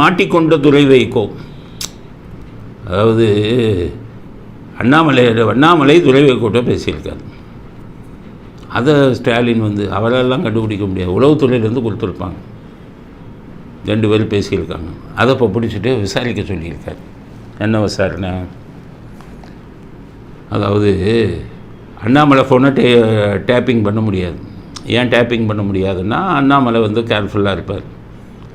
மாட்டிக்கொண்ட துறை வைகோ. அதாவது அண்ணாமலை அண்ணாமலை துறை வைகோட்ட பேசியிருக்காரு. அதை ஸ்டாலின் வந்து அவரெல்லாம் கண்டுபிடிக்க முடியாது. உளவுத்துறையிலேருந்து கொடுத்துருப்பாங்க. ரெண்டு பேரும் பேசியிருக்காங்க. அதை இப்போ பிடிச்சிட்டு விசாரிக்க சொல்லியிருக்காரு. என்ன விசாரணை? அதாவது அண்ணாமலை ஃபோனை டே டேப்பிங் பண்ண முடியாது. ஏன் டேப்பிங் பண்ண முடியாதுன்னா அண்ணாமலை வந்து கேர்ஃபுல்லாக இருப்பார்.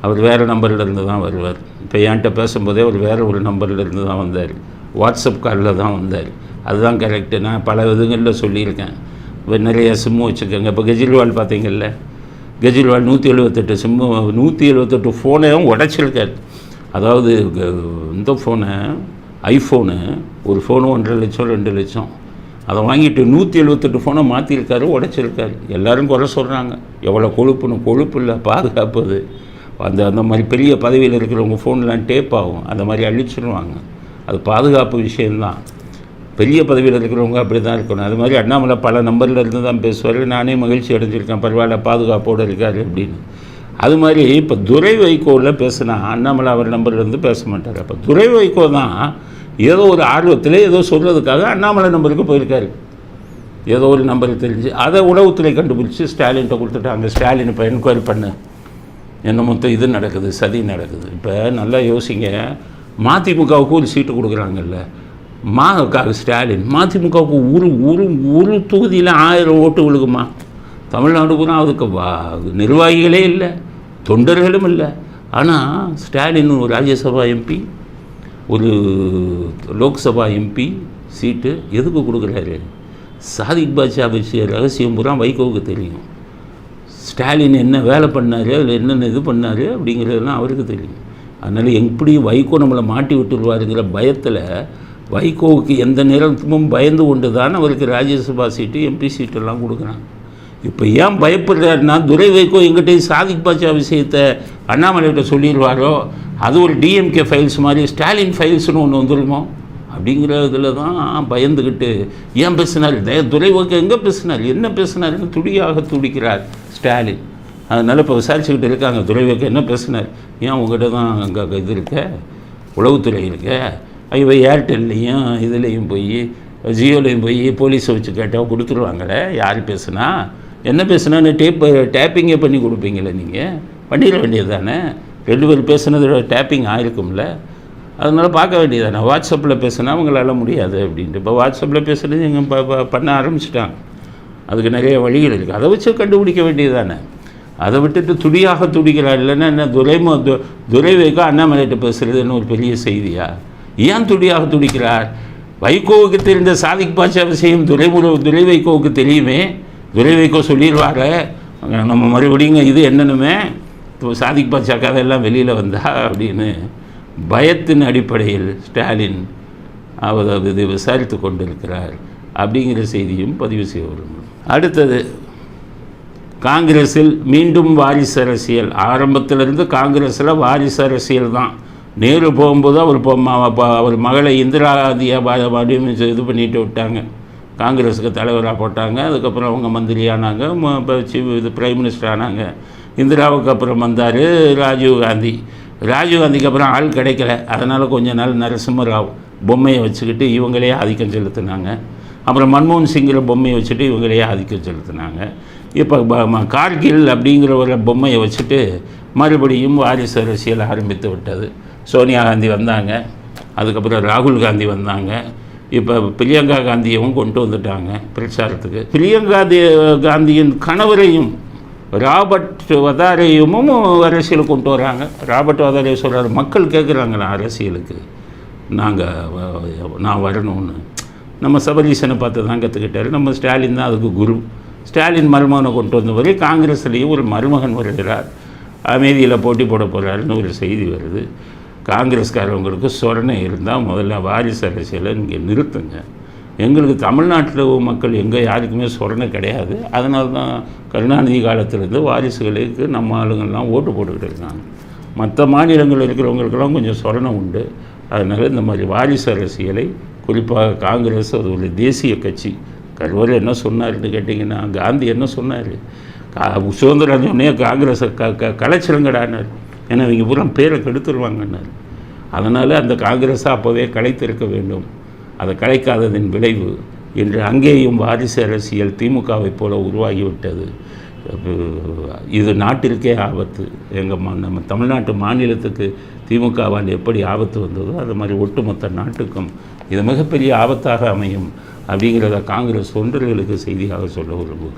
அவர் வேறு நம்பரிலிருந்து தான் வருவார். இப்போ என்கிட்ட பேசும்போதே அவர் வேறு ஒரு நம்பரிலிருந்து தான் வந்தார். வாட்ஸ்அப் காலில் தான் வந்தார். அதுதான் கரெக்டு நான் பல இதுங்களில் சொல்லியிருக்கேன். இப்போ நிறைய சிம்மு வச்சுக்கோங்க இப்போ கெஜ்ரிவால் பார்த்தீங்கல்ல? கெஜ்ரிவால் நூற்றி எழுபத்தெட்டு சிம்மு நூற்றி எழுபத்தெட்டு ஃபோனையும் உடச்சிருக்காரு. அதாவது இந்த ஃபோனை ஐஃபோனு ஒரு ஃபோனு ஒன்றரை லட்சம் ரெண்டு லட்சம். அதை வாங்கிட்டு நூற்றி எழுபத்தெட்டு ஃபோனை மாற்றிருக்காரு உடச்சிருக்காரு. எல்லோரும் குறை சொல்கிறாங்க எவ்வளோ கொழுப்புன்னு கொழுப்பு இல்லை பாதுகாப்பு அது. அந்த அந்த மாதிரி பெரிய பதவியில் இருக்கிறவங்க ஃபோன்லாம் டேப் ஆகும். அந்த மாதிரி அழிச்சிடுவாங்க அது பாதுகாப்பு விஷயந்தான் பெரிய பதவியில் இருக்கிறவங்க அப்படி தான் இருக்கணும். அது மாதிரி அண்ணாமலை பல நம்பரில் இருந்து தான் பேசுவார். நானே மகிழ்ச்சி அடைஞ்சிருக்கேன். பரவாயில்ல பாதுகாப்போடு இருக்கார் அப்படின்னு. அது மாதிரி இப்போ துரை வைகோவில் பேசுனா அண்ணாமலை அவர் நம்பர்லேருந்து பேச மாட்டார். அப்போ துரை வைகோ தான் ஏதோ ஒரு ஆர்வத்தில் ஏதோ சொல்கிறதுக்காக அண்ணாமலை நம்பருக்கு போயிருக்காரு. ஏதோ ஒரு நம்பர் தெரிஞ்சு அதை உளவுத்துறை கண்டுபிடிச்சி ஸ்டாலின்கிட்ட கொடுத்துட்டாங்க. ஸ்டாலின் இப்போ என்கொயரி பண்ணு. என்ன மொத்தம் இது நடக்குது சதி நடக்குது. இப்போ நல்லா யோசிங்க. மதிமுகவுக்கு ஒரு சீட்டு கொடுக்குறாங்கல்ல. மா ஸ்டாலின் மதிமுகவுக்கு ஒரு ஒரு ஒரு தொகுதியில் ஆயிரம் ஓட்டு விழுகுமா? தமிழ்நாடு பூரா அதுக்கு வா நிர்வாகிகளே இல்லை தொண்டர்களும் இல்லை. ஆனால் ஸ்டாலின் ஒரு ராஜ்யசபா எம்பி ஒரு லோக்சபா எம்பி சீட்டு எதுக்கு கொடுக்குறாரு? சாதிக் பாட்ஷா விஷய ரகசியம் பூரா வைகோவுக்கு தெரியும். ஸ்டாலின் என்ன வேலை பண்ணார் அதில் என்னென்ன இது பண்ணார் அப்படிங்கிறதெல்லாம் அவருக்கு தெரியும். அதனால் எப்படி வைகோ நம்மளை மாட்டி விட்டுருவாருங்கிற பயத்தில் வைகோவுக்கு எந்த நேரத்துக்கும் பயந்து கொண்டு தான் அவருக்கு ராஜ்யசபா சீட்டு எம்பி சீட்டெல்லாம் கொடுக்குறாங்க. இப்போ ஏன் பயப்படுறாருன்னா துரை வைகோ எங்கிட்டையும் சாதிக் பாட்சா விஷயத்தை அண்ணாமலைகிட்ட சொல்லிடுவாரோ? அது ஒரு டிஎம்கே ஃபைல்ஸ் மாதிரி ஸ்டாலின் ஃபைல்ஸ்னு ஒன்று வந்துருமோ? அப்படிங்கிற இதில் தான் பயந்துக்கிட்டு ஏன் பேசினார்? துரை வைகோ எங்கே பேசினார்? என்ன பேசினாருன்னு துடியாக துடிக்கிறார். ஸ்டாலின். அதனால் இப்போ விசாரிச்சுக்கிட்டு இருக்காங்க. துரை என்ன பேசினார்? ஏன் உங்கள்கிட்ட தான் அங்கே இது இருக்க? உளவுத்துறை இருக்க? இவ ஏர்டெல்லையும் இதுலேயும் போய் ஜியோலையும் போய் போலீஸை வச்சு கேட்டால் கொடுத்துருவாங்களே? யார் பேசுனா? என்ன பேசுனான்னு டேப் டேப்பிங்கே பண்ணி கொடுப்பீங்களே நீங்கள் பண்ணிட வேண்டியது தானே ரெண்டு பேர் பேசுனது டேப்பிங் ஆயிருக்கும்ல. அதனால் பார்க்க வேண்டியது தானே வாட்ஸ்அப்பில் பேசுனா அவங்களால முடியாது அப்படின்ட்டு. இப்போ வாட்ஸ்அப்பில் பேசுகிறது எங்கள் ப- பண்ண ஆரம்பிச்சிட்டாங்க. அதுக்கு நிறைய வழிகள் இருக்குது அதை வச்சு கண்டுபிடிக்க வேண்டியது தானே? அதை விட்டுட்டு துடியாக துடிக்கிறார் இல்லைன்னா என்ன துரைமோ து துரை வைகோ அண்ணாமலைகிட்ட பேசுகிறதுன்னு ஒரு பெரிய செய்தியா? ஏன் துடியாக துடிக்கிறார் வைகோவுக்கு தெரிந்த சாதிக் பாட்சா விஷயம் துரைமுறை துரை வைகோவுக்கு தெரியுமே? துரை வைகோ சொல்லிடுவாரு. நம்ம மறுபடியும் இது என்னென்னுமே இப்போ சாதிக் பாட்சா கதையெல்லாம் வெளியில் வந்தா அப்படின்னு பயத்தின் அடிப்படையில் ஸ்டாலின் அவர் இது விசாரித்து கொண்டிருக்கிறார். அப்படிங்கிற செய்தியும் பதிவு செய்ய விரும்புகிறோம் அடுத்தது காங்கிரஸில் மீண்டும் வாரிசு அரசியல். ஆரம்பத்திலிருந்து காங்கிரஸில் வாரிசு அரசியல் தான். நேரு போகும்போது அவர் அவர் மகளை இந்திரா காந்தியை வ- வடிவமைச்சு இது பண்ணிட்டு விட்டாங்க. காங்கிரஸுக்கு தலைவராக போட்டாங்க. அதுக்கப்புறம் அவங்க மந்திரி ஆனாங்க. இது பிரைம் மினிஸ்டர் ஆனாங்க. இந்திராவுக்கு அப்புறம் வந்தார் ராஜீவ் காந்தி. ராஜீவ் காந்திக்கு அப்புறம் ஆள் கிடைக்கல. அதனால் கொஞ்ச நாள் நரசிம்மராவ் பொம்மையை வச்சுக்கிட்டு இவங்களே ஆதிக்கம் செலுத்தினாங்க. அப்புறம் மன்மோகன் சிங்கிற பொம்மையை வச்சுட்டு இவங்களே ஆதிக்கம் செலுத்தினாங்க. இப்போ கார்கில் அப்படிங்கிற ஒரு பொம்மையை வச்சுட்டு மறுபடியும் வாரிசு அரசியல் ஆரம்பித்து விட்டது. சோனியா காந்தி வந்தாங்க. அதுக்கப்புறம் ராகுல் காந்தி வந்தாங்க. இப்போ பிரியங்கா காந்தியவும் கொண்டு வந்துட்டாங்க பிரச்சாரத்துக்கு. பிரியங்கா காந்தியின் கணவரையும் ராபர்ட் வதாரையும் அரசியலுக்கு கொண்டு வராங்க. ராபர்ட் வதாரையை சொல்கிறார் மக்கள் கேட்குறாங்க நான் அரசியலுக்கு. நாங்கள் நான் வரணும்னு. நம்ம சபரீசனை பார்த்து தான் கற்றுக்கிட்டாரு நம்ம ஸ்டாலின் தான் அதுக்கு குரு. ஸ்டாலின் மருமகனை கொண்டு வந்தவரை காங்கிரஸ்லேயும் ஒரு மருமகன் வருகிறார். அமைதியில் போட்டி போட போகிறாருன்னு ஒரு செய்தி வருது. காங்கிரஸ்காரவங்களுக்கு சொரணை இருந்தால் முதல்ல வாரிசு அரசியலை இங்கே நிறுத்துங்க. எங்களுக்கு தமிழ்நாட்டில் மக்கள் எங்கே யாருக்குமே சொரணை கிடையாது. அதனால தான் கருணாநிதி காலத்திலேருந்து வாரிசுகளுக்கு நம்ம ஆளுங்கள்லாம் ஓட்டு போட்டுக்கிட்டு இருக்காங்க. மற்ற மாநிலங்களில் இருக்கிறவங்களுக்கெல்லாம் கொஞ்சம் சொரணை உண்டு. அதனால் இந்த மாதிரி வாரிசு அரசியலை குறிப்பாக காங்கிரஸ் அது ஒரு தேசிய கட்சி. கருவர் என்ன சொன்னார்னு கேட்டிங்கன்னா காந்தி என்ன சொன்னார்? கா சுதந்திரம் சொன்னே காங்கிரஸை க க கலைச்சிருங்கடான்னார். ஏன்னா இவங்க பூரா பேரை கெடுத்துருவாங்கன்னாரு. அதனால் அந்த காங்கிரஸை அப்போவே கலைத்திருக்க வேண்டும். அதை கலைக்காததின் விளைவு இன்று அங்கேயும் வாரிசு அரசியல் திமுகவைப் போல உருவாகிவிட்டது. இது நாட்டிற்கே ஆபத்து. எங்கள் நம்ம தமிழ்நாட்டு மாநிலத்துக்கு திமுகவால் எப்படி ஆபத்து வந்ததோ அது மாதிரி ஒட்டுமொத்த நாட்டுக்கும் இது மிகப்பெரிய ஆபத்தாக அமையும் அப்படிங்கிறத காங்கிரஸ் தொண்டர்களுக்கு செய்தியாக சொல்ல விரும்புகிறேன்.